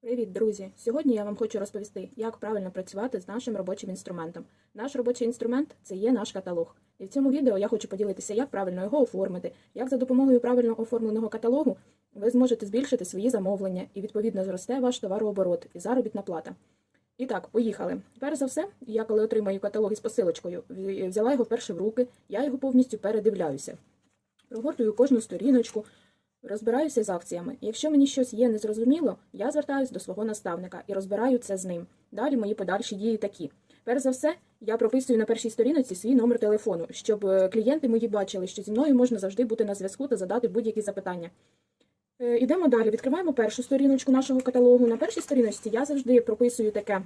Привіт, друзі! Сьогодні я вам хочу розповісти, як правильно працювати з нашим робочим інструментом. Наш робочий інструмент це є наш каталог. І в цьому відео я хочу поділитися, як правильно його оформити, як за допомогою правильно оформленого каталогу ви зможете збільшити свої замовлення і відповідно зросте ваш товарооборот і заробітна плата. І так, поїхали. Перш за все, я коли отримаю каталог із посилочкою, взяла його вперше в руки, я його повністю передивляюся. Прогортую кожну сторіночку, Розбираюся з акціями. Якщо мені щось є незрозуміло, я звертаюся до свого наставника і розбираю це з ним. Далі мої подальші дії такі. Перш за все, я прописую на першій сторінці свій номер телефону, щоб е, клієнти мої бачили, що зі мною можна завжди бути на зв'язку та задати будь-які запитання. Е, Ідемо далі. Відкриваємо першу сторіночку нашого каталогу. На першій сторіночці я завжди прописую таке.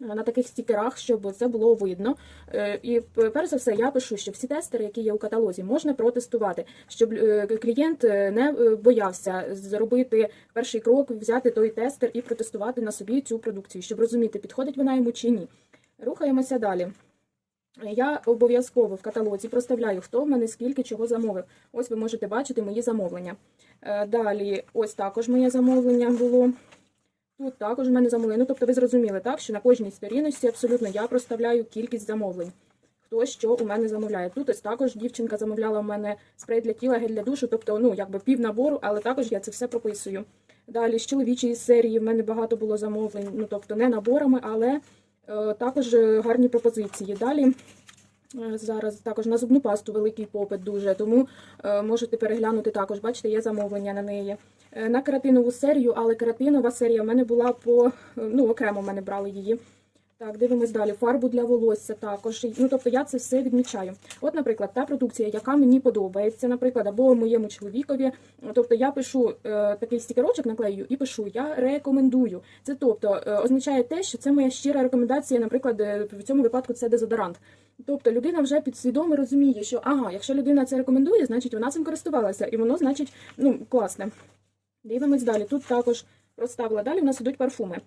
На таких стікерах, щоб це було видно. Е, І перш за все, я пишу, що всі тестери, які є у каталозі, можна протестувати, щоб е, клієнт е, не боявся зробити перший крок, взяти той тестер і протестувати на собі цю продукцію, щоб розуміти, підходить вона йому чи ні. Рухаємося далі. Я обов'язково в каталозі проставляю, хто в мене скільки чого замовив. Ось ви можете бачити мої замовлення. Далі, ось також моє замовлення було. Тут також в мене замовлення. Ну, тобто ви зрозуміли, так, що на кожній сторіночці абсолютно я проставляю кількість замовлень. Хто що у мене замовляє. Тут ось також дівчинка замовляла у мене спрей для тіла, гель для душу, тобто, ну, якби пів набору, але також я це все прописую. Далі з чоловічої серії в мене багато було замовлень, ну тобто не наборами, але е, також е, гарні пропозиції. Далі зараз також на зубну пасту великий попит дуже, тому е, можете переглянути також. Бачите, є замовлення на неї. Е, На кератинову серію, але кератинова серія в мене була по е, ну окремо в мене брали її. Так, дивимось далі. Фарбу для волосся також. Ну тобто я це все відмічаю. От, наприклад, та продукція, яка мені подобається, наприклад, або моєму чоловікові. Тобто я пишу е, такий стікерочок, наклею і пишу Я рекомендую. Це тобто е, означає те, що це моя щира рекомендація. Наприклад, е, в цьому випадку це дезодорант. Тобто людина вже підсвідомо розуміє, що ага, якщо людина це рекомендує, значить вона цим користувалася, і воно значить ну класне. Дивимось далі. Тут також розставила. Далі у нас ідуть парфуми.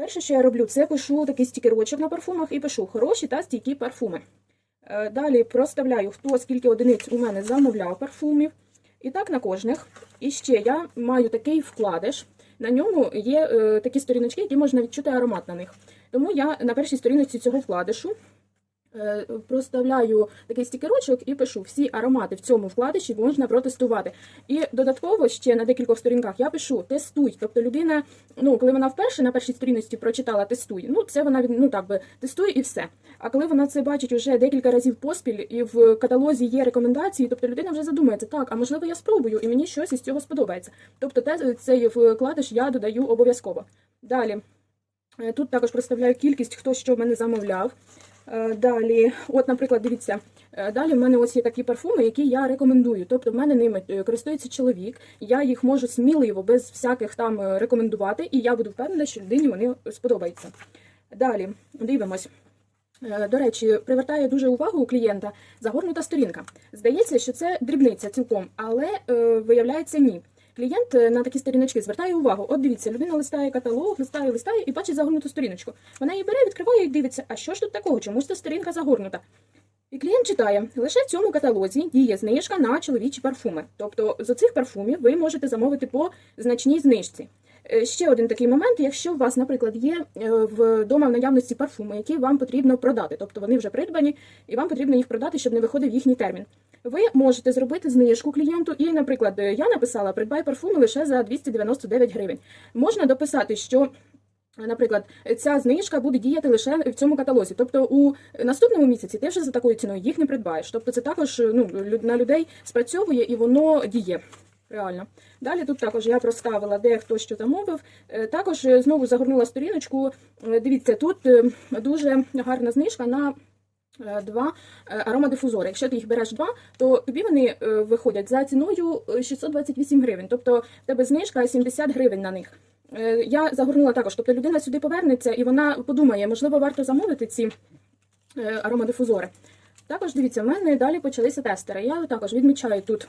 Перше, що я роблю, це пишу такий стікерочок на парфумах і пишу хороші та стійкі парфуми. Е, Далі проставляю, хто скільки одиниць у мене замовляв парфумів. І так на кожних. І ще я маю такий вкладиш. На ньому є е, такі сторіночки, які можна відчути аромат на них. Тому я на першій сторіночці цього вкладишу проставляю такий стікерочок і пишу всі аромати в цьому вкладиші можна протестувати. І додатково ще на декількох сторінках я пишу тестуй. Тобто людина, ну коли вона вперше на першій сторінці прочитала тестуй, ну це вона ну так би тестує і все. А коли вона це бачить уже декілька разів поспіль, і в каталозі є рекомендації, тобто людина вже задумається, так, а можливо я спробую, і мені щось із цього сподобається. Тобто цей вкладиш я додаю обов'язково. Далі. Е, Тут також проставляю кількість, хто що в мене замовляв. Е, Далі, от, наприклад, дивіться, е, далі в мене ось є такі парфуми, які я рекомендую. Тобто, в мене ними е, користується чоловік, я їх можу сміливо, без всяких там рекомендувати, і я буду впевнена, що людині вони сподобаються. Далі дивимось. До речі, привертає дуже увагу у клієнта загорнута сторінка. Здається, що це дрібниця цілком, але е, виявляється ні. Клієнт е, на такі сторіночки звертає увагу. От дивіться, людина листає каталог, листає, листає і бачить загорнуту сторіночку. Вона її бере, відкриває і дивиться, а що ж тут такого? Чому ж ця сторінка загорнута? І клієнт читає, лише в цьому каталозі діє знижка на чоловічі парфуми. Тобто з оцих парфумів ви можете замовити по значній знижці. Е, Ще один такий момент, якщо у вас, наприклад, є е, вдома в наявності парфуми, які вам потрібно продати, тобто вони вже придбані, і вам потрібно їх продати, щоб не виходив їхній термін. Ви можете зробити знижку клієнту, і, наприклад, е, я написала придбай парфуми лише за 299 гривень. Можна дописати, що. Наприклад, ця знижка буде діяти лише в цьому каталозі. Тобто у наступному місяці ти вже за такою ціною їх не придбаєш. Тобто це також ну, на людей спрацьовує і воно діє. Реально. Далі тут також я проставила, де хто що замовив. Е, Також е, знову загорнула сторіночку. Е, Дивіться, тут дуже гарна знижка на два аромадифузори. Якщо ти їх береш два, то тобі вони виходять за ціною е, 628 гривень. Тобто в тебе знижка 70 гривень на них. Я загорнула також. Тобто людина сюди повернеться і вона подумає, можливо, варто замовити ці аромадифузори. Також дивіться, в мене далі почалися тестери. Я також відмічаю тут,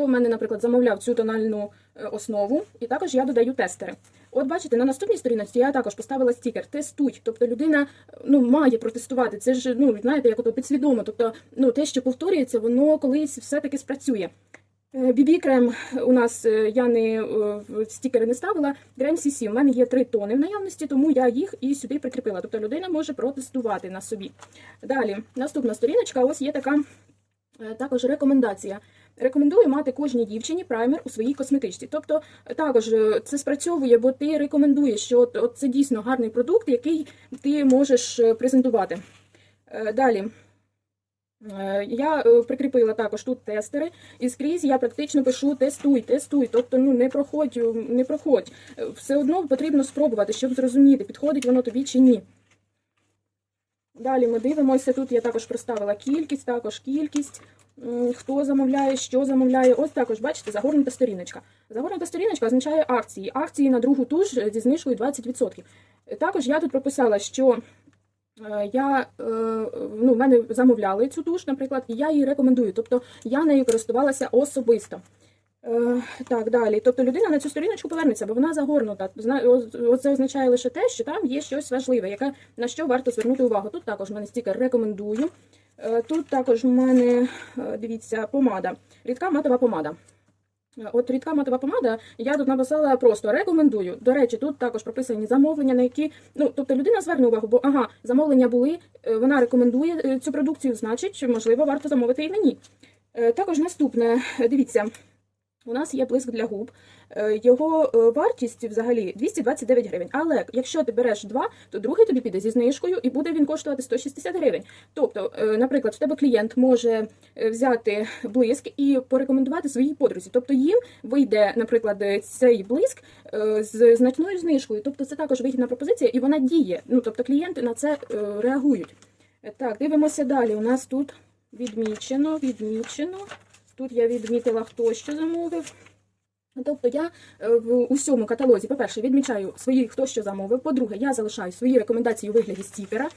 хто в мене, наприклад, замовляв цю тональну е, основу, і також я додаю тестери. От бачите, на наступній сторінці я також поставила стікер Тестуй. Тобто людина ну, має протестувати. Це ж ну, знаєте, як ото підсвідомо. Тобто, ну, те, що повторюється, воно колись все-таки спрацює. Бібі крем у нас е, я не е, стікери не ставила. Крем CC. У мене є три тони в наявності, тому я їх і сюди прикріпила. Тобто людина може протестувати на собі. Далі, наступна сторіночка. Ось є така е, також рекомендація. Рекомендую мати кожній дівчині праймер у своїй косметичці. Тобто, е, також е, це спрацьовує, бо ти рекомендуєш, що от, от це дійсно гарний продукт, який ти можеш е, презентувати. Далі. Я прикріпила також тут тестери, і скрізь я практично пишу тестуй, тестуй. Тобто, ну не проходь, не проходь. Все одно потрібно спробувати, щоб зрозуміти, підходить воно тобі чи ні. Далі ми дивимося. Тут я також проставила кількість, також кількість. Хто замовляє, що замовляє. Ось також, бачите, загорнута сторіночка. Загорнута сторіночка означає акції. Акції на другу туш е, зі знижкою 20%. Е, Також я тут прописала, що Е, Я е, ну, в мене замовляли цю туш, наприклад, і я її рекомендую. Тобто я нею користувалася особисто. Е, Так, далі. Тобто людина на цю сторіночку повернеться, бо вона загорнута. Це означає лише те, що там є щось важливе, яке, на що варто звернути увагу. Тут також в мене стікер рекомендую. Е, Тут також в мене, е, дивіться, помада. Рідка матова помада. От рідка матова помада, я тут написала просто рекомендую. До речі, тут також прописані замовлення, на які ну тобто людина зверне увагу, бо ага, замовлення були, вона рекомендує цю продукцію, значить, можливо, варто замовити і мені. Також наступне, дивіться, у нас є блиск для губ. Е, Його е, вартість взагалі 229 гривень. Але якщо ти береш два, то другий тобі піде зі знижкою і буде він коштувати 160 гривень. Тобто, е, наприклад, в тебе клієнт може взяти блиск і порекомендувати своїй подрузі. Тобто їм вийде, наприклад, цей блиск з значною знижкою. Тобто це також вигідна пропозиція, і вона діє. Ну тобто клієнти на це реагують. Так, дивимося далі. У нас тут відмічено, відмічено. Тут я відмітила, хто що замовив. Тобто я е, в усьому каталозі, по-перше, відмічаю свої, хто що замовив. По-друге, я залишаю свої рекомендації у вигляді стікера.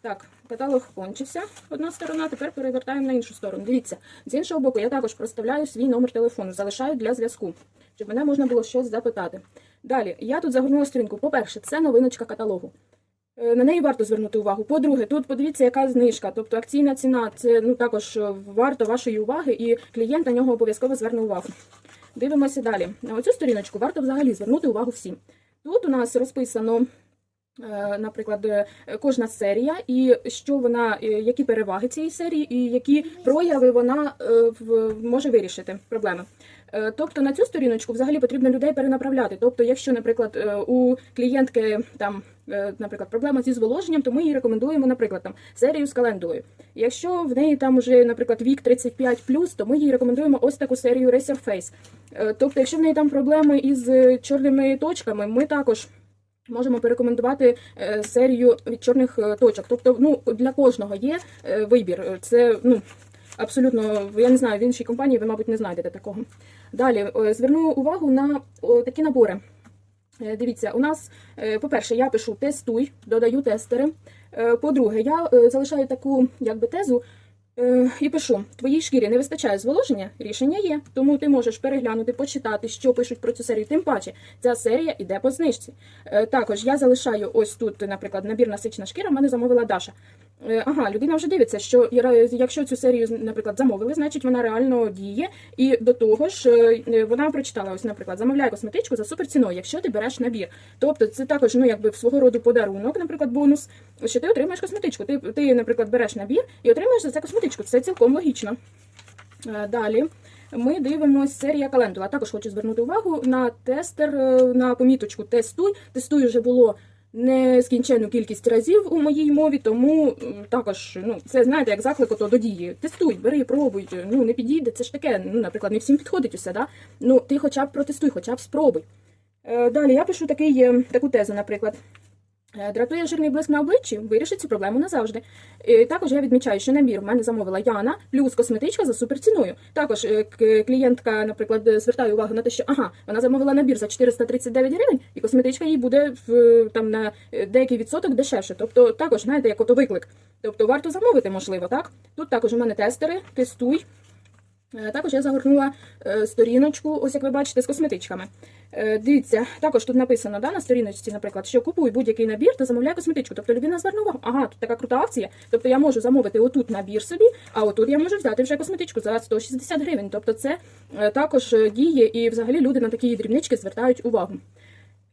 Так, каталог кончився. Одна сторона, тепер перевертаємо на іншу сторону. Дивіться, з іншого боку, я також проставляю свій номер телефону, залишаю для зв'язку, щоб мене можна було щось запитати. Далі, я тут загорнула сторінку. По-перше, це новиночка каталогу. Е, На неї варто звернути увагу. По-друге, тут подивіться, яка знижка, тобто акційна ціна це ну також е, варто вашої уваги, і клієнт на нього обов'язково зверне увагу. Дивимося далі. На оцю сторіночку варто взагалі звернути увагу всім. Тут у нас розписано. е, Наприклад, кожна серія, і що вона, які переваги цієї серії, і які прояви вона може вирішити проблеми. Е, Тобто на цю сторіночку взагалі потрібно людей перенаправляти. Тобто, якщо, наприклад, е, у клієнтки там, е, наприклад, проблема зі зволоженням, то ми їй рекомендуємо, наприклад, там серію з календулою. Якщо в неї там уже, наприклад, вік 35+, то ми їй рекомендуємо ось таку серію Racer Face. Тобто, якщо в неї там проблеми із чорними точками, ми також. Можемо порекомендувати серію від чорних точок. Тобто, ну для кожного є вибір. Це ну абсолютно я не знаю, в іншій компанії ви, мабуть, не знайдете такого. Далі е, зверну увагу на такі набори. Е, Дивіться, у нас, е, по-перше, я пишу тестуй, додаю тестери. По-друге, я залишаю таку якби тезу. І пишу: твоїй шкірі не вистачає зволоження, рішення є. Тому ти можеш переглянути, почитати, що пишуть про цю серію. Тим паче, ця серія йде по знижці. Також я залишаю ось тут, наприклад, набір насичена шкіра, в мене замовила Даша. Е, Ага, людина вже дивиться, що якщо цю серію, наприклад, замовили, значить вона реально діє. І до того ж, е, вона прочитала ось, наприклад, замовляй косметичку за суперціною, якщо ти береш набір. Тобто це також ну якби свого роду подарунок, наприклад, бонус, що ти отримаєш косметичку. Ти, ти, наприклад, береш набір і отримаєш за це косметичку. Це цілком логічно. Е, Далі. Ми дивимося серія календула. Також хочу звернути увагу на тестер, е, на поміточку тестуй. Тестуй вже було нескінченну кількість разів у моїй мові, тому також ну це знаєте, як заклик до дії. Тестуй, бери, пробуй. Ну не підійде. Це ж таке. Ну, наприклад, не всім підходить усе. Да? Ну ти хоча б протестуй, хоча б спробуй. Е, Далі я пишу такий, е, таку тезу, наприклад. Е, Дратує жирний блиск на обличчі, вирішить цю проблему назавжди. І також я відмічаю, що набір в мене замовила Яна, плюс косметичка за суперціною. Також е, клієнтка, наприклад, е, звертає увагу на те, що ага, вона замовила набір за 439 гривень, і косметичка їй буде в там на е, деякий відсоток дешевше. Тобто, також знаєте, як ото виклик. Тобто варто замовити, можливо, так? Тут також у мене тестери, тестуй. Е, Також я загорнула е, сторіночку, ось як ви бачите, з косметичками. Е, Дивіться, також тут написано да, на сторіночці, наприклад, що купуй будь-який набір та замовляй косметичку. Тобто людина зверне увагу, ага, тут така крута акція. Тобто я можу замовити отут набір собі, а отут я можу взяти вже косметичку за 160 гривень. Тобто це е, також е, діє, і взагалі люди на такі дрібнички звертають увагу.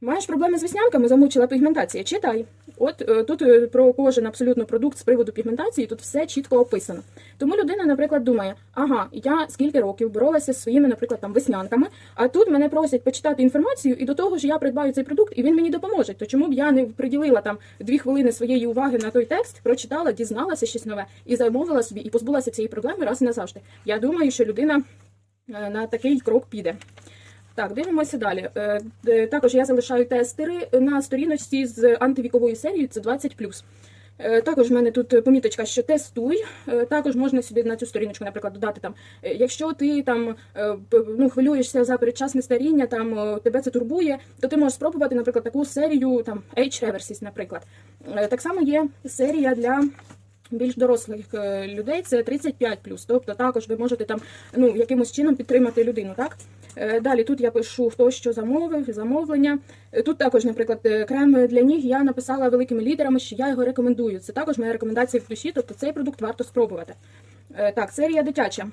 Маєш проблеми з веснянками, замучила пігментація. Читай. От е, тут е, про кожен абсолютно продукт з приводу пігментації тут все чітко описано. Тому людина, наприклад, думає: ага, я скільки років боролася зі своїми, наприклад, там веснянками, а тут мене просять почитати інформацію, і до того ж я придбаю цей продукт, і він мені допоможе. То чому б я не приділила там дві хвилини своєї уваги на той текст, прочитала, дізналася щось нове і замовила собі, і позбулася цієї проблеми раз і назавжди. Я думаю, що людина е, на такий крок піде. Так, дивимося далі. Е, Також я залишаю тестери на сторіночці з антивіковою серією, це 20+. Е, Також в мене тут поміточка, що тестуй. Е, Також можна сюди на цю сторіночку, наприклад, додати там, якщо ти там ну, хвилюєшся за передчасне старіння, там тебе це турбує, то ти можеш спробувати, наприклад, таку серію там Age Reverses, наприклад. Так само є серія для більш дорослих людей, це 35+. Тобто також ви можете там ну, якимось чином підтримати людину, так? Е, Далі тут я пишу, хто що замовив, замовлення. Е, Тут також, наприклад, е, крем для ніг я написала великими літерами, що я його рекомендую. Це також моя рекомендація в душі, тобто цей продукт варто спробувати. Так, серія дитяча.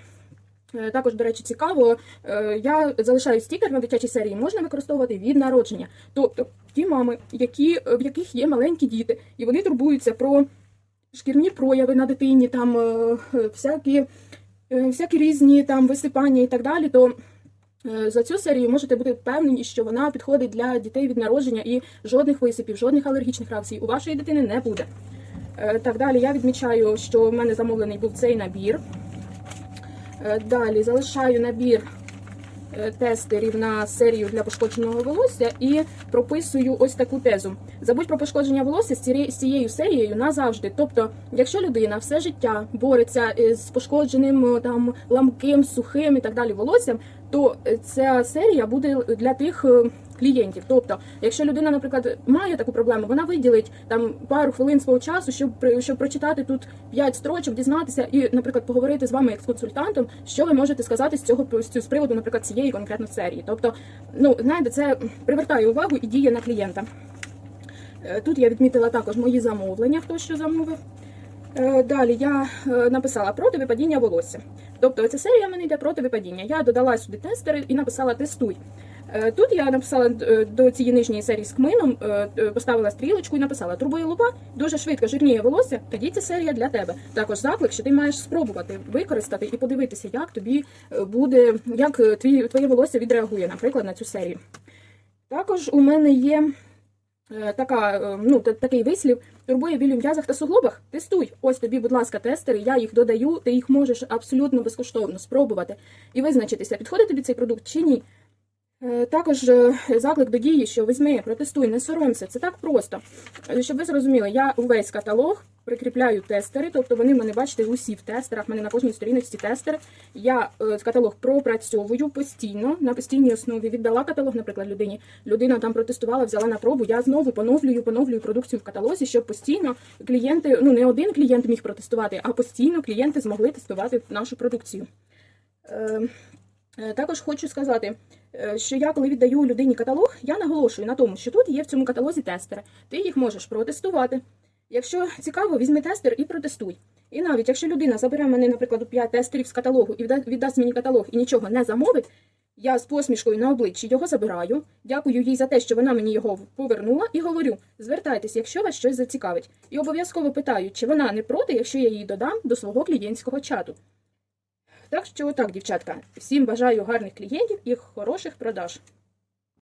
Також, до речі, цікаво, я залишаю стікер на дитячій серії, можна використовувати від народження. Тобто ті мами, які, в яких є маленькі діти, і вони турбуються про шкірні прояви на дитині, там всякі, всякі різні там висипання і так далі, то за цю серію можете бути впевнені, що вона підходить для дітей від народження і жодних висипів, жодних алергічних реакцій у вашої дитини не буде. Е, Так, далі я відмічаю, що в мене замовлений був цей набір. Е, Далі залишаю набір е, тестерів на серію для пошкодженого волосся і прописую ось таку тезу. Забудь про пошкодження волосся з цією, серією назавжди. Тобто, якщо людина все життя бореться е, з пошкодженим е, там ламким, сухим і так далі волоссям, то ця серія буде для тих клієнтів. Тобто, якщо людина, наприклад, має таку проблему, вона виділить там пару хвилин свого часу, щоб щоб прочитати тут 5 строчок, дізнатися і, наприклад, поговорити з вами як з консультантом, що ви можете сказати з цього з приводу, наприклад, цієї конкретно серії. Тобто, ну знаєте, це привертає увагу і діє на клієнта. Е, Тут я відмітила також мої замовлення, хто що замовив. Е, Далі я е, написала проти випадіння волосся. Тобто ця серія в мене йде проти випадіння. Я додала сюди тестери і написала тестуй. Е, Тут я написала е, до цієї нижньої серії з кмином, е, поставила стрілочку і написала турбує лупа, дуже швидко жирніє волосся, тоді ця серія для тебе. Також заклик, що ти маєш спробувати використати і подивитися, як тобі буде, як твій, твоє волосся відреагує, наприклад, на цю серію. Також у мене є така, ну, такий вислів, турбує біль у м'язах та суглобах. Тестуй. Ось тобі, будь ласка, тестери, я їх додаю, ти їх можеш абсолютно безкоштовно спробувати і визначитися, підходить тобі цей продукт чи ні. Е, Також е, заклик до дії, що візьми, протестуй, не соромся. Це так просто. Е, Щоб ви зрозуміли, я увесь каталог прикріпляю тестери, тобто вони в мене бачите усі в тестерах. в мене на кожній сторіночці тестери. Я каталог пропрацьовую постійно на постійній основі. Віддала каталог, наприклад, людині. Людина там протестувала, взяла на пробу. Я знову поновлюю, поновлюю продукцію в каталозі, щоб постійно клієнти, ну не один клієнт міг протестувати, а постійно клієнти змогли тестувати нашу продукцію. Е, Також хочу сказати, е, що я, коли віддаю людині каталог, я наголошую на тому, що тут є в цьому каталозі тестери. Ти їх можеш протестувати. Якщо цікаво, візьми тестер і протестуй. І навіть якщо людина забере мене, наприклад, 5 тестерів з каталогу і віддасть мені каталог і нічого не замовить, я з посмішкою на обличчі його забираю, дякую їй за те, що вона мені його повернула, і говорю: звертайтесь, якщо вас щось зацікавить. І обов'язково питаю, чи вона не проти, якщо я її додам до свого клієнтського чату. Так що так, дівчатка, всім бажаю гарних клієнтів і хороших продаж.